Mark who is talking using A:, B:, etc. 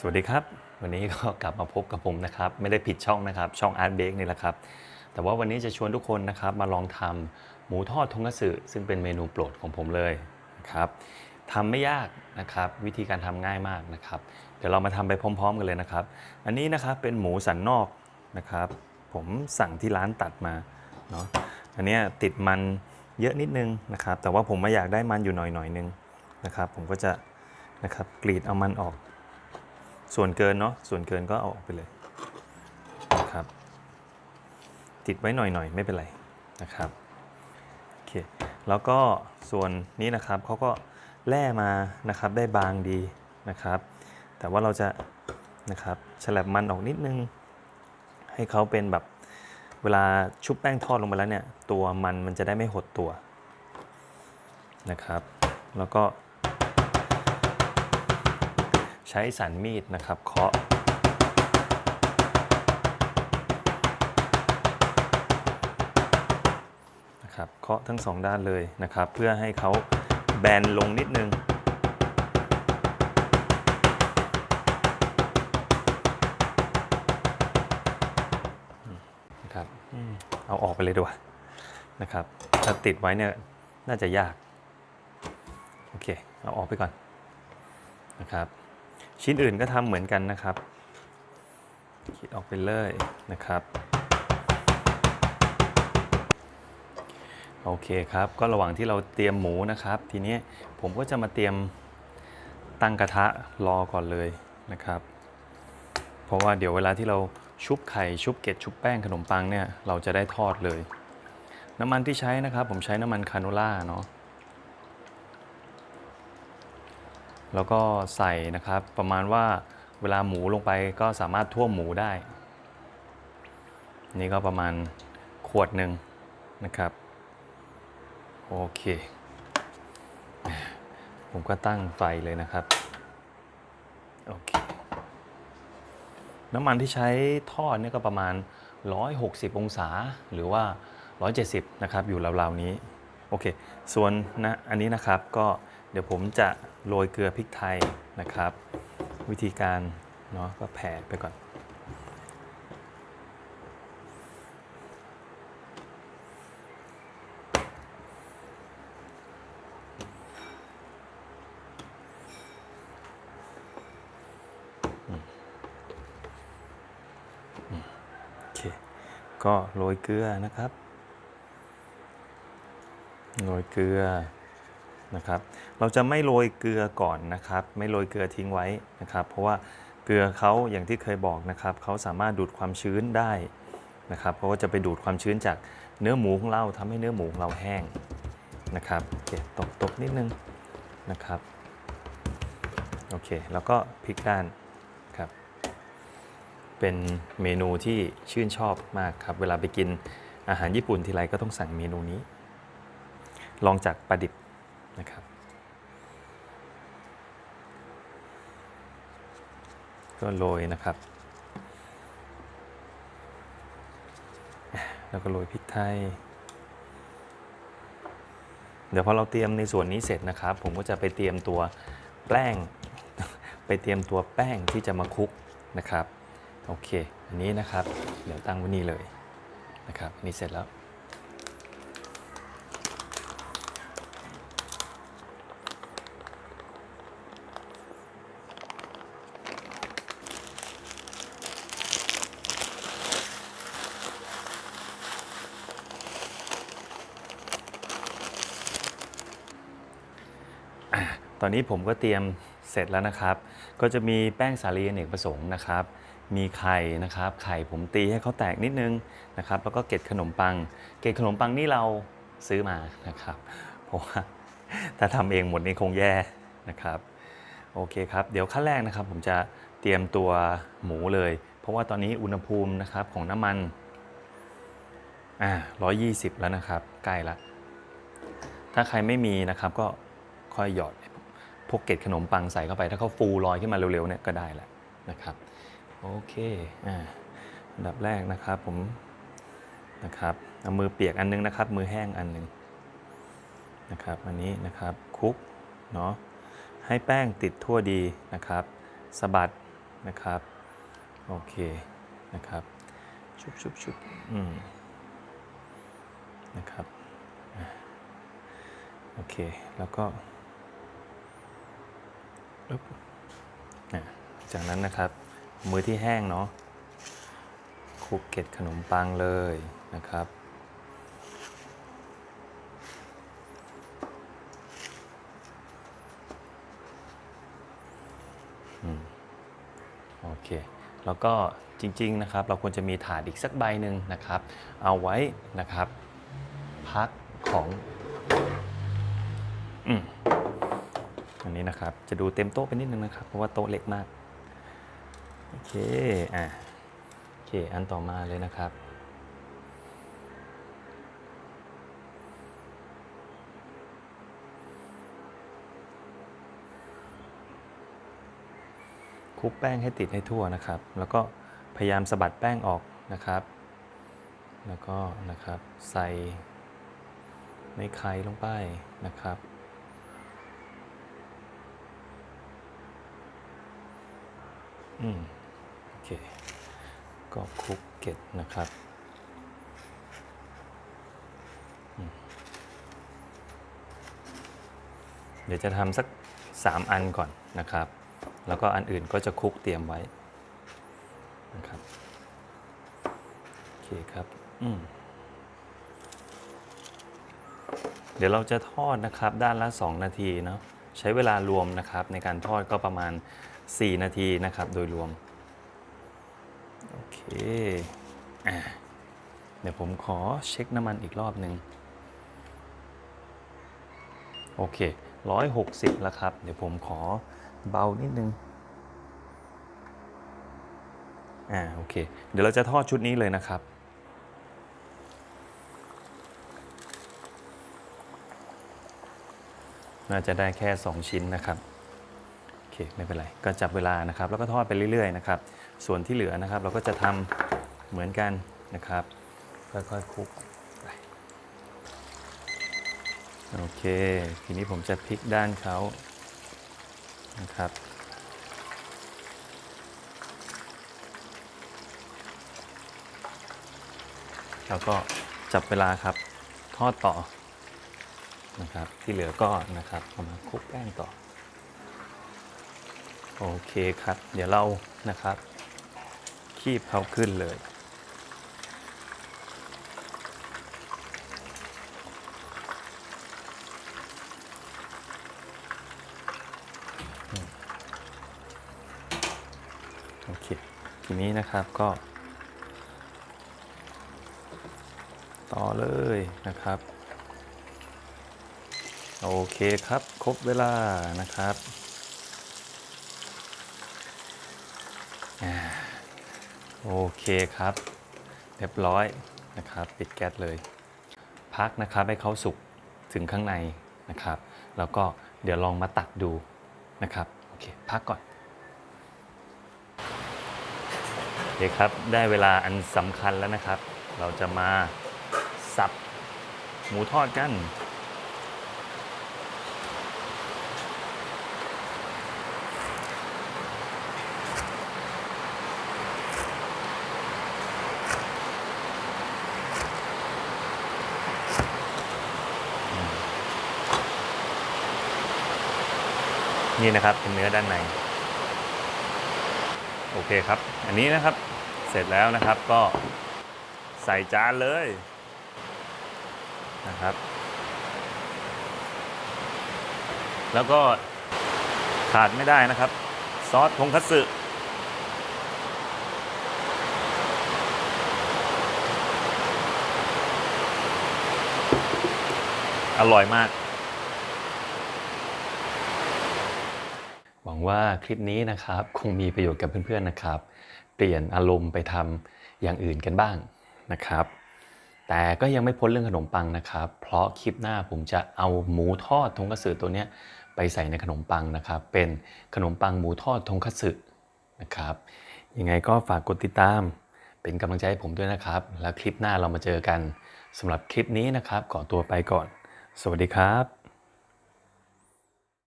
A: สวัสดีครับ วันนี้ก็กลับมาพบกับผมนะครับ ไม่ได้ผิดช่องนะครับ ช่อง Art Bake นี่แหละครับ แต่ว่าวันนี้จะชวนทุกคนนะครับ มาลองทำหมูทอดทงคัตสึซึ่งเป็นเมนูโปรดของผมเลยนะครับทำไม่ยากนะครับ วิธีการทำง่ายมากนะครับ เดี๋ยวเรามาทำไปพร้อม ๆ กันเลยนะครับ อันนี้นะครับเป็นหมูสันนอกนะครับ ผมสั่งที่ร้านตัดมาเนาะอันนี้ติดมันเยอะนิดนึงนะครับ แต่ว่าผมไม่อยากได้มันอยู่หน่อยหน่อยนึงนะครับ ผมก็จะนะครับกรีดเอามันออก ส่วนเกินเนาะส่วนเกินก็เอาออกไปเลยนะครับ ติดไว้หน่อยๆ ไม่เป็นไรนะครับโอเคแล้วก็ส่วนนี้นะครับเขาก็แล่มานะครับได้บางดีนะครับ แต่ว่าเราจะนะครับฉลับมันออกนิดนึง ให้เขาเป็นแบบเวลาชุบแป้งทอดลงไปแล้วเนี่ย ตัวมันมันจะได้ไม่หดตัวนะครับ แล้วก็ ใช้สันมีดนะครับเคาะนะครับเคาะทั้งสองด้านเลยนะครับ เพื่อให้เขาแบนลงนิดนึงนะครับเอาออกไปเลยดีกว่านะครับ ถ้าติดไว้เนี่ยน่าจะยาก โอเค เอาออกไปก่อนนะครับ ชิ้นอื่นก็ทำเหมือนกันนะครับ คิดออกไปเลยนะครับ โอเคครับ ก็ระหว่างที่เราเตรียมหมูนะครับ ทีนี้ผมก็จะมาเตรียมตั้งกระทะรอก่อนเลยนะครับ เพราะว่าเดี๋ยวเวลาที่เราชุบไข่ชุบเกล็ดชุบแป้งขนมปังเนี่ยเราจะได้ทอดเลย น้ำมันที่ใช้นะครับ ผมใช้น้ำมันคาโนล่าเนาะ แล้วก็ใส่นะครับประมาณว่าเวลาหมูลงไปก็สามารถท่วมหมูได้ นี่ก็ประมาณขวดหนึ่งนะครับ โอเค ผมก็ตั้งไฟเลยนะครับ โอเค น้ำมันที่ใช้ทอดเนี่ยก็ประมาณ 160 องศาหรือว่า 170 นะครับ อยู่ราวๆนี้ โอเค ส่วนนะอันนี้นะครับก็เดี๋ยวผมจะ โรยเกลือพริกไทยนะครับ วิธีการเนาะก็แผ่ไปก่อน โอเค ก็โรยเกลือนะครับ โรยเกลือ นะครับ เราจะไม่โรยเกลือก่อนนะครับ ไม่โรยเกลือทิ้งไว้นะครับ เพราะว่าเกลือเขาอย่างที่เคยบอกนะครับเขาสามารถดูดความชื้นได้นะครับเพราะว่าจะไปดูดความชื้นจากเนื้อหมูของเราทำให้เนื้อหมูของเราแห้งนะครับโอเคตบตบนิดนึงนะครับโอเคแล้วก็พลิกด้านครับ เป็นเมนูที่ชื่นชอบมากครับ เวลาไปกินอาหารญี่ปุ่นทีไรก็ต้องสั่งเมนูนี้ ลองจากปลาดิบ นะครับ ก็โรยนะครับ แล้วก็โรยพริกไทย เดี๋ยวพอเราเตรียมในส่วนนี้เสร็จนะครับ ผมก็จะไปเตรียมตัวแป้ง ไปเตรียมตัวแป้งที่จะมาคลุกนะครับ โอเค อันนี้นะครับ เดี๋ยวตั้งไว้นี่เลยนะครับ นี่เสร็จแล้ว ตอนนี้ผมก็เตรียมเสร็จแล้วนะครับ ก็จะมีแป้งสาลีอเนกประสงค์นะครับ มีไข่นะครับ ไข่ผมตีให้เขาแตกนิดนึงนะครับ แล้วก็เกล็ดขนมปัง เกล็ดขนมปังนี่เราซื้อมานะครับเพราะว่าถ้าทำเองหมดนี่คงแย่นะครับ โอเคครับ เดี๋ยวขั้นแรกนะครับ ผมจะเตรียมตัวหมูเลย เพราะว่าตอนนี้อุณหภูมินะครับของน้ำมันอ่า120แล้วนะครับ ใกล้ละ ถ้าใครไม่มีนะครับก็ค่อยหยอด พวกเกล็ดขนมปังใส่เข้าไป ถ้าเขาฟูลอยขึ้นมาเร็วๆเนี่ยก็ได้แหละนะครับโอเคอ่าอันดับแรกนะครับผมนะครับเอามือเปียกอันนึงนะครับ มือแห้งอันนึงนะครับอันนี้นะครับคลุกเนาะให้แป้งติดทั่วดีนะครับสะบัดนะครับโอเคนะครับชุบชุบชุบอืมนะครับโอเคแล้วก็ จากนั้นนะครับ มือที่แห้งเนาะคลุกเกล็ดขนมปังเลยนะครับ โอเค แล้วก็จริง ๆ นะครับ เราควรจะมีถาดอีกสักใบหนึ่งนะครับ เอาไว้นะครับ พักของ อืม อันนี้นะครับ จะดูเต็มโต๊ะไปนิดนึงนะครับ เพราะว่าโต๊ะเล็กมาก โอเค อะ โอเค อันต่อมาเลยนะครับ คลุกแป้งให้ติดให้ทั่วนะครับ แล้วก็พยายามสะบัดแป้งออกนะครับ แล้วก็นะครับ ใส่ในไข่ลงไปนะครับ อืมโอเค ก็คลุกเกล็ดนะครับเดี๋ยวจะทำสัก 3 อันก่อนนะครับ แล้วก็อันอื่นก็จะคลุกเตรียมไว้นะครับ โอเคครับ อืมเดี๋ยวเราจะทอดนะครับด้านละ 2 นาทีเนาะใช้เวลารวมนะครับในการทอดก็ประมาณ 4 นาทีนะครับโดยรวม โอเคอะเดี๋ยวผมขอเช็คน้ำมันอีกรอบหนึ่งโอเค 160 แล้วครับ เดี๋ยวผมขอเบานิดนึงอ่าโอเค เดี๋ยวเราจะทอดชุดนี้เลยนะครับน่าจะได้แค่ 2 ชิ้นนะครับ เคไม่เป็นไรก็จับเวลานะครับ แล้วก็ทอดไปเรื่อยๆนะครับ ส่วนที่เหลือนะครับ เราก็จะทำเหมือนกันนะครับ ค่อยๆคลุกโอเค ทีนี้ผมจะพลิกด้านเขานะครับแล้วก็จับเวลาครับทอดต่อนะครับ ที่เหลือก็นะครับเอามาคลุกแป้งต่อ โอเคครับ เดี๋ยวเรานะครับ คีบเขาขึ้นเลย โอเค ทีนี้นะครับก็ ต่อเลยนะครับ โอเคครับ ครบเวลานะครับอ่า โอเคครับ เรียบร้อยนะครับ ปิดแก๊สเลย พักนะครับให้เขาสุกถึงข้างในนะครับ แล้วก็เดี๋ยวลองมาตักดูนะครับโอเคพักก่อนโอเคครับได้เวลาอันสำคัญแล้วนะครับ เราจะมาสับหมูทอดกัน นี่นะครับเป็นเนื้อด้านในโอเคครับ อันนี้นะครับเสร็จแล้วนะครับก็ใส่จานเลยนะครับ แล้วก็ขาดไม่ได้นะครับ ซอสทงคัตสึอร่อยมาก ว่าคลิปนี้นะครับคงมีประโยชน์กับเพื่อนๆนะครับ เปลี่ยนอารมณ์ไปทำอย่างอื่นกันบ้างนะครับ แต่ก็ยังไม่พ้นเรื่องขนมปังนะครับ เพราะคลิปหน้าผมจะเอาหมูทอดทงคัตสึตัวนี้ไปใส่ในขนมปังนะครับ เป็นขนมปังหมูทอดทงคัตสึนะครับยังไงก็ฝากกดติดตาม เป็นกำลังใจให้ผมด้วยนะครับ แล้วคลิปหน้าเรามาเจอกันสำหรับคลิปนี้นะครับขอตัวไปก่อน สวัสดีครับ